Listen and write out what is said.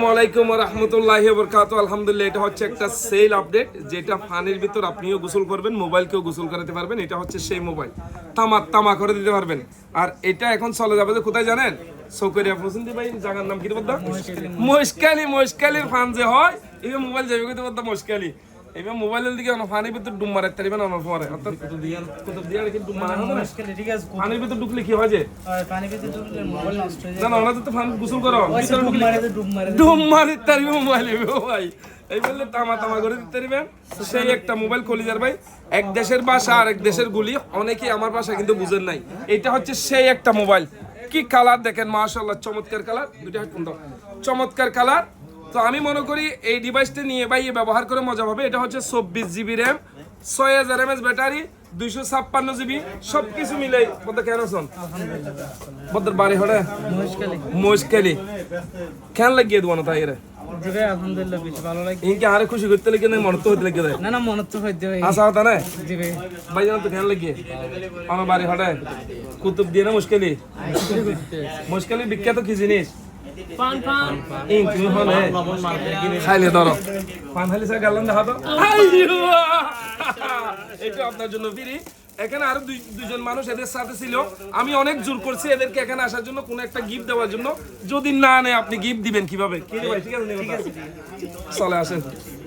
আসসালামাইকুম রহমতুল্লাহ বরকাত আলহামদুলিল্লাহ এটা হচ্ছে একটা সেল আপডেট যেটা ফানের ভিতর আপনিও গোসল করবেন মোবাইলকেও গোসল করাতে পারবেন এটা হচ্ছে সেই মোবাইল। তামা তামা করে দিতে পারবেন। আর এটা এখন চলে যাবে যে কোথায় জানেন? সৌকরিয়া পছন্দি ভাই জাগার নাম কি বলতো মুশকালি মুশকালির ফান যে হয় এই মোবাইল যাবে কিন্তু বলতো মহেশকালি এবার মোবাইলের দিকে ফানির ভিতর ডুম মারে তারিবে না অন্য পরে অর্থাৎ কুতুব দিয়ে কুতুব দিয়ে কি ডুম মারা হবে ঠিক আছে ফানির ভিতর ঢুকলে কি হয় যে? আর পানি ভিতরে ঢুকলে মোবাইল নষ্ট হয়ে না না তো ফান গোসল করো যায় ডুব মারে ডুব মোবাইল ভাই। এই বললে তামা তামা করে দিতে পারবেন সেই একটা মোবাইল কলিজার ভাই এক দেশের ভাষা আর এক দেশের গুলি অনেকেই আমার ভাষা কিন্তু বুঝেন নাই। এটা হচ্ছে সেই একটা মোবাইল। কি কালার দেখেন? মাশাআল্লাহ চমৎকার কালার দুইটা চমৎকার কালার তো আমি মনে করি এই ডিভাইসটা নিয়ে ভাই ব্যবহার করে মজা পাবে। এটা হচ্ছে চব্বিশ জিবি র্যাম ছয় হাজার এমএস ব্যাটারি দুইশো ছাপ্পান্ন জিবি সব কিছু মিলে কেন শোন বদ্র বাড়ি হলে? মুশকিল কেন লাগিয়ে দেবো না তাই রে আরে খুশি করতে লেগে নাই তো হইতে লেগে না না হইতে আসা হতা না ভাই জানো তো কেন লাগিয়ে আমার বাড়ি কুতুব দিয়ে না মুশকিলি মুশকিলি বিখ্যাত কি জিনিস? পান পান। ইন তুমি হলে খাইলে ধরো। পান খাইলে স্যার গালান দেখা তো এটা আপনার জন্য ফিরি। এখানে আরও দুই- দুইজন মানুষ এদের সাথে ছিল। আমি অনেক জোর করছি এদেরকে এখানে আসার জন্য কোনো একটা গিফট দেওয়ার জন্য। যদি না নেয় আপনি গিফট দিবেন কীভাবে? কি রে ভাই ঠিক আছে চলে আসেন।